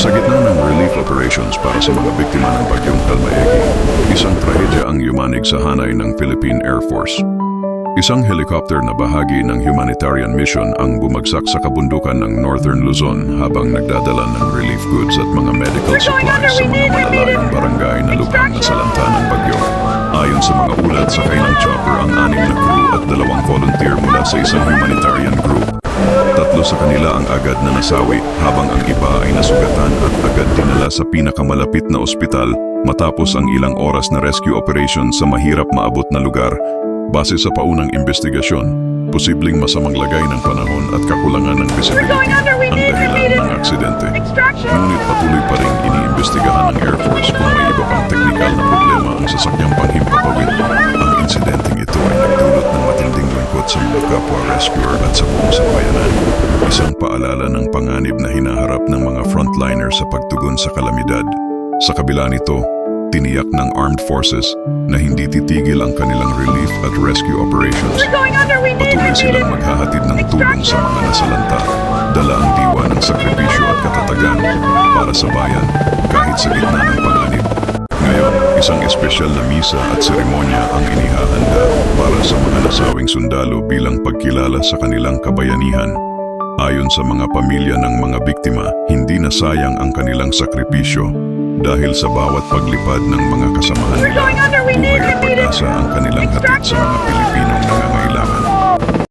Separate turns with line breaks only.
Sa gitna ng relief operations para sa mga biktima ng bagyong Kalmaegi, isang trahedya ang yumanig sa hanay ng Philippine Air Force. Isang helicopter na bahagi ng humanitarian mission ang bumagsak sa kabundukan ng Northern Luzon habang nagdadala ng relief goods at mga medical supplies sa mga malalayong barangay na lubhang nasalanta ng bagyo. Ayon sa mga ulat, sakay ng chopper ang anim na crew at dalawang volunteer mula sa isang humanitarian group. Tatlo sa kanila ang agad na nasawi habang ang iba ay nasugatan at agad dinala sa pinakamalapit na ospital matapos ang ilang oras na rescue operation sa mahirap maabot na lugar. Base sa paunang investigasyon, posibleng masamang lagay ng panahon at kakulangan ng visibility ang dahilan ng aksidente. Ngunit patuloy pa rin iniimbestigahan ng Air Force kung may iba pang teknikal na problema ang sasakyang panghimpapawid. Ang insidenteng ito ay nagdulot ng matinding lungkot sa mga kapwa rescuer at sa buong sambayanan. Paalala ng panganib na hinaharap ng mga frontliners sa pagtugon sa kalamidad. Sa kabila nito, tiniyak ng armed forces na hindi titigil ang kanilang relief at rescue operations. Patuloy silang maghahatid ng tulong sa mga nasalanta, dala ang diwa ng sakripisyo at katatagan para sa bayan kahit sa gitna ng panganib. Ngayon, isang espesyal na misa at seremonya ang inihahanda para sa mga nasawing sundalo bilang pagkilala sa kanilang kabayanihan. Ayon sa mga pamilya ng mga biktima, hindi na sayang ang kanilang sakripisyo dahil sa bawat paglipad ng mga kasamahan nila, buhay at pag-asa ang kanilang hatid sa mga Pilipinong nangangailangan.